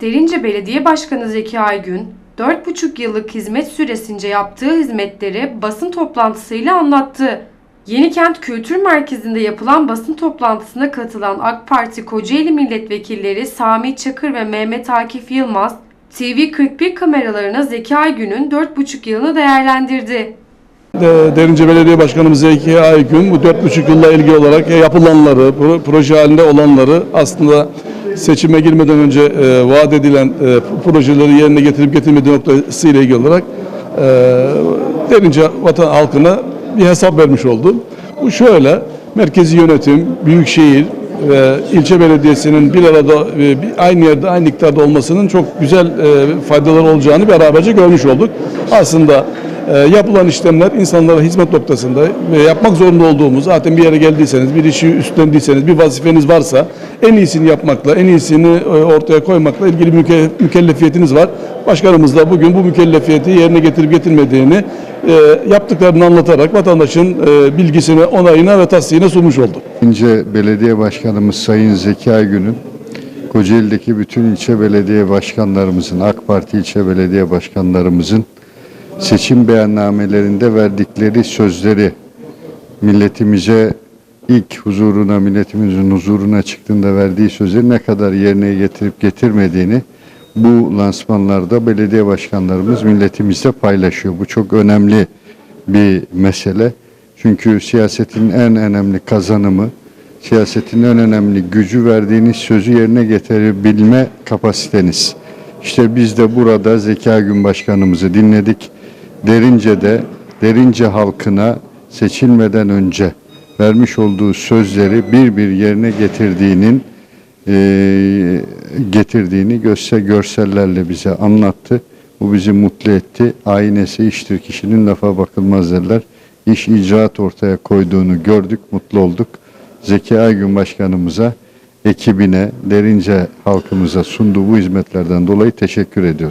Derince Belediye Başkanı Zeki Aygün, 4,5 yıllık hizmet süresince yaptığı hizmetleri basın toplantısıyla anlattı. Yenikent Kültür Merkezi'nde yapılan basın toplantısına katılan AK Parti Kocaeli milletvekilleri Sami Çakır ve Mehmet Akif Yılmaz, TV41 kameralarına Zeki Aygün'ün 4,5 yılını değerlendirdi. De- Derince Belediye Başkanımız Zeki Aygün bu dört buçuk yılla ilgili olarak yapılanları, pro- proje halinde olanları aslında seçime girmeden önce e, vaat edilen e, projeleri yerine getirip getirmediği noktası ile ilgili olarak e, Derince vatan halkına bir hesap vermiş oldu. Bu şöyle, merkezi yönetim, büyükşehir ve ilçe belediyesinin bir arada e, aynı yerde aynı iktidarda olmasının çok güzel e, faydaları olacağını beraberce görmüş olduk. Aslında e, yapılan işlemler insanlara hizmet noktasında ve yapmak zorunda olduğumuz zaten bir yere geldiyseniz, bir işi üstlendiyseniz, bir vazifeniz varsa en iyisini yapmakla, en iyisini e, ortaya koymakla ilgili müke- mükellefiyetiniz var. Başkanımız da bugün bu mükellefiyeti yerine getirip getirmediğini e, yaptıklarını anlatarak vatandaşın e, bilgisine, onayına ve tasdihine sunmuş oldu. İnce Belediye Başkanımız Sayın Zeki Aygün'ün Kocaeli'deki bütün ilçe belediye başkanlarımızın, AK Parti ilçe belediye başkanlarımızın seçim beyannamelerinde verdikleri sözleri milletimize ilk huzuruna, milletimizin huzuruna çıktığında verdiği sözleri ne kadar yerine getirip getirmediğini bu lansmanlarda belediye başkanlarımız milletimizle paylaşıyor. Bu çok önemli bir mesele. Çünkü siyasetin en önemli kazanımı, siyasetin en önemli gücü verdiğiniz sözü yerine getirebilme kapasiteniz. İşte biz de burada Zeka Gün Başkanımızı dinledik. Derince de Derince halkına seçilmeden önce vermiş olduğu sözleri bir bir yerine getirdiğinin eee, getirdiğini göster görsellerle bize anlattı. Bu bizi mutlu etti. Aynesi iştir kişinin lafa bakılmaz derler. İş icraat ortaya koyduğunu gördük, mutlu olduk. Zeki Aygün Başkanımıza, ekibine, derince halkımıza sunduğu bu hizmetlerden dolayı teşekkür ediyoruz.